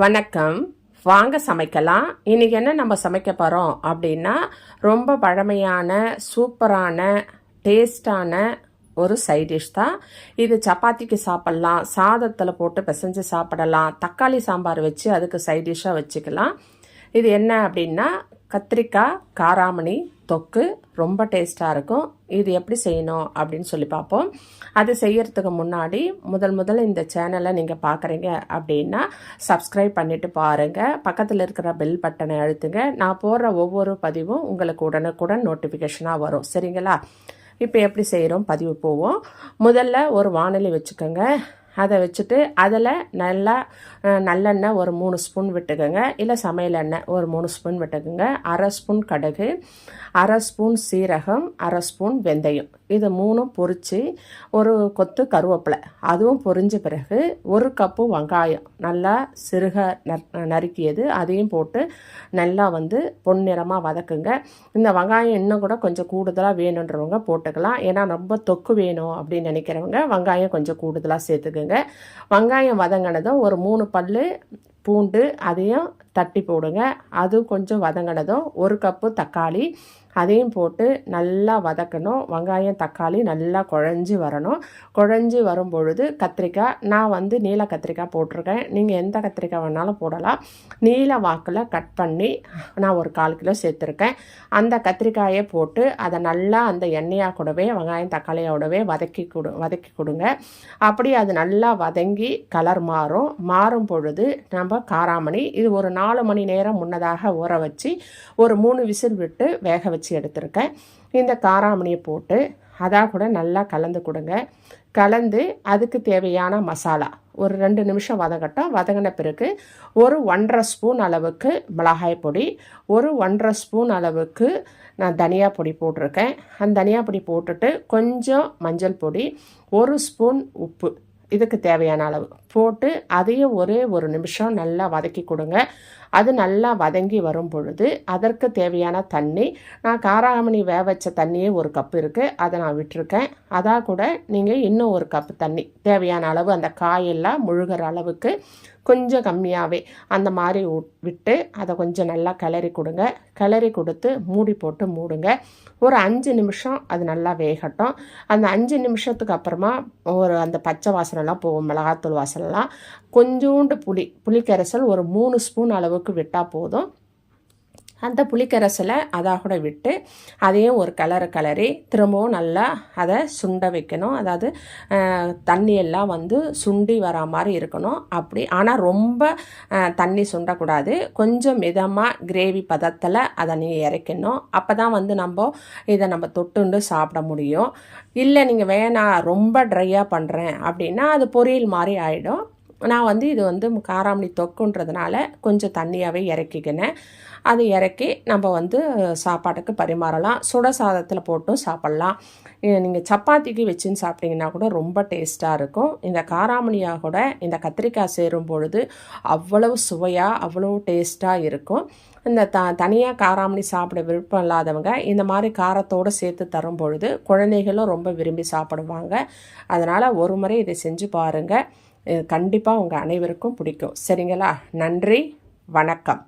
வணக்கம். வாங்க சமைக்கலாம். இன்றைக்கி என்ன நம்ம சமைக்க போகிறோம் அப்படின்னா ரொம்ப பழமையான சூப்பரான டேஸ்டான ஒரு சைட் டிஷ் தான். இது சப்பாத்திக்கு சாப்பிட்லாம் சாதத்தில் போட்டு பிசைஞ்சு சாப்பிடலாம் தக்காளி சாம்பார் வச்சு அதுக்கு சைட் டிஷ்ஷாக வச்சுக்கலாம். இது என்ன அப்படின்னா கத்திரிக்காய் காராமணி தொக்கு ரொம்ப டேஸ்ட்டாக இருக்கும். இது எப்படி செய்யணும் அப்படின்னு சொல்லி பார்ப்போம். அது செய்யறதுக்கு முன்னாடி முதல் முதல்ல இந்த சேனலை நீங்கள் பார்க்குறீங்க அப்படின்னா சப்ஸ்கிரைப் பண்ணிவிட்டு பாருங்கள் பக்கத்தில் இருக்கிற பெல் பட்டனை அழுத்துங்க. நான் போடுற ஒவ்வொரு பதிவும் உங்களுக்கு உடனுக்குடன் நோட்டிஃபிகேஷனாக வரும். சரிங்களா? இப்போ எப்படி செய்கிறோம் பதிவு போவோம். முதல்ல ஒரு வானொலி வச்சுக்கோங்க. அதை வச்சுட்டு அதில் நல்லா நல்லெண்ணெய் ஒரு மூணு ஸ்பூன் விட்டுக்கோங்க. இல்லை சமையல் எண்ணெய் ஒரு மூணு ஸ்பூன் விட்டுக்கோங்க. அரை ஸ்பூன் கடுகு அரை ஸ்பூன் சீரகம் அரை ஸ்பூன் வெந்தயம். இது மூணும் பொரித்து ஒரு கொத்து கருவேப்பிலை. அதுவும் பொரிஞ்ச பிறகு ஒரு கப்பு வெங்காயம். நல்லா சிறுக நறுக்கியது. அதையும் போட்டு நல்லா வந்து பொன்னிறமாக வதக்குங்க. இந்த வெங்காயம் இன்னும் கூட கொஞ்சம் கூடுதலாக வேணுன்றவங்க போட்டுக்கலாம். ஏன்னா ரொம்ப தொக்கு வேணும் அப்படின்னு நினைக்கிறவங்க வெங்காயம் கொஞ்சம் கூடுதலாக சேர்த்துக்குங்க. வெங்காயம் வதங்கினதும் ஒரு மூணு பல் பூண்டு அதையும் தட்டி போடுங்க. அது கொஞ்சம் வதங்கினதும் ஒரு கப்பு தக்காளி அதையும் போட்டு நல்லா வதக்கணும். வெங்காயம் தக்காளி நல்லா குழஞ்சி வரணும். குழஞ்சி வரும் பொழுது கத்திரிக்காய் நான் வந்து நீல கத்திரிக்காய் போட்டிருக்கேன். நீங்கள் எந்த கத்திரிக்காய் வேணாலும் போடலாம். நீல வாக்கில் கட் பண்ணி நான் ஒரு கால் கிலோ சேர்த்துருக்கேன். அந்த கத்திரிக்காயை போட்டு அதை நல்லா அந்த எண்ணெயாக கூடவே வெங்காயம் தக்காளியோடவே வதக்கி கொடு வதக்கி கொடுங்க. அப்படி அது நல்லா வதங்கி கலர் மாறும். மாறும் பொழுது நம்ம காராமணி இது ஒரு நாள் நாலு மணி நேரம் முன்னதாக ஊற வச்சு ஒரு மூணு விசில் விட்டு வேக வச்சு எடுத்திருக்கேன். இந்த காராமணியை போட்டு அதாக கூட நல்லா கலந்து கொடுங்க. கலந்து அதுக்கு தேவையான மசாலா. ஒரு ரெண்டு நிமிஷம் வதங்கட்டும். வதங்கின பிறகு ஒரு ஒன்றரை ஸ்பூன் அளவுக்கு மிளகாய் பொடி ஒரு ஒன்றரை ஸ்பூன் அளவுக்கு நான் தனியா பொடி போட்டிருக்கேன். அந்த தனியா பொடி போட்டுட்டு கொஞ்சம் மஞ்சள் பொடி ஒரு ஸ்பூன் உப்பு. இதுக்கு தேவையான அளவு. போட்டு அதையும் ஒரே ஒரு நிமிஷம் நல்லா வதக்கி கொடுங்க. அது நல்லா வதங்கி வரும் பொழுது அதற்கு தேவையான தண்ணி நான் காராமணி வேக வச்ச தண்ணியே ஒரு கப் இருக்குது அதை நான் விட்டுருக்கேன். அதாக கூட நீங்கள் இன்னும் ஒரு கப் தண்ணி. தேவையான அளவு அந்த காயெல்லாம் முழுகிற அளவுக்கு கொஞ்சம் கம்மியாகவே அந்த மாதிரி விட்டு அதை கொஞ்சம் நல்லா கிளறி கொடுங்க. கிளறி கொடுத்து மூடி போட்டு மூடுங்க. ஒரு அஞ்சு நிமிஷம் அது நல்லா வேகட்டும். அந்த அஞ்சு நிமிஷத்துக்கு அப்புறமா ஒரு அந்த பச்சை வாசனைலாம் போகும் மிளகாத்தூள் வாசனைலாம். கொஞ்சோண்டு புளி புளிக்கரைசல் ஒரு மூணு ஸ்பூன் அளவுக்கு விட்டால் போதும். அந்த புளிக்கரசலை அதாக கூட விட்டு அதையும் ஒரு கலரை கலரி திரும்பவும் நல்லா அதை சுண்ட வைக்கணும். அதாவது தண்ணியெல்லாம் தண்ணி எல்லாம் வந்து சுண்டி வர மாதிரி இருக்கணும். அப்படி ஆனால் ரொம்ப தண்ணி சுண்டக்கூடாது. கொஞ்சம் மிதமாக கிரேவி பதத்தில் அதை நீங்கள் இறக்கணும். அப்போ தான் வந்து நம்ம இதை நம்ம தொட்டுண்டு சாப்பிட முடியும். இல்லை நீங்கள் வேணாம் ரொம்ப ட்ரையாக பண்ணுறேன் அப்படின்னா அது பொரியல் மாதிரி ஆகிடும் நான் வந்து இது வந்து காராமணி தொக்குன்றதுனால கொஞ்சம் தண்ணியாகவே இறக்கிக்கினேன். அது இறக்கி நம்ம வந்து சாப்பாட்டுக்கு பரிமாறலாம். சுட சாதத்தில் போட்டும் சாப்பிட்லாம். நீங்கள் சப்பாத்திக்கு வச்சுன்னு சாப்பிட்டீங்கன்னா கூட ரொம்ப டேஸ்ட்டாக இருக்கும். இந்த காராமணியாக கூட இந்த கத்திரிக்காய் சேரும் பொழுது அவ்வளவு சுவையாக அவ்வளோ டேஸ்ட்டாக இருக்கும். இந்த த தனியாக காராமணி சாப்பிட விருப்பம் இல்லாதவங்க இந்த மாதிரி காரத்தோடு சேர்த்து தரும் பொழுது குழந்தைகளும் ரொம்ப விரும்பி சாப்பிடுவாங்க. அதனால் ஒரு முறை இதை செஞ்சு பாருங்கள் கண்டிப்பாக உங்கள் அனைவருக்கும் பிடிக்கும். சரிங்களா? நன்றி வணக்கம்.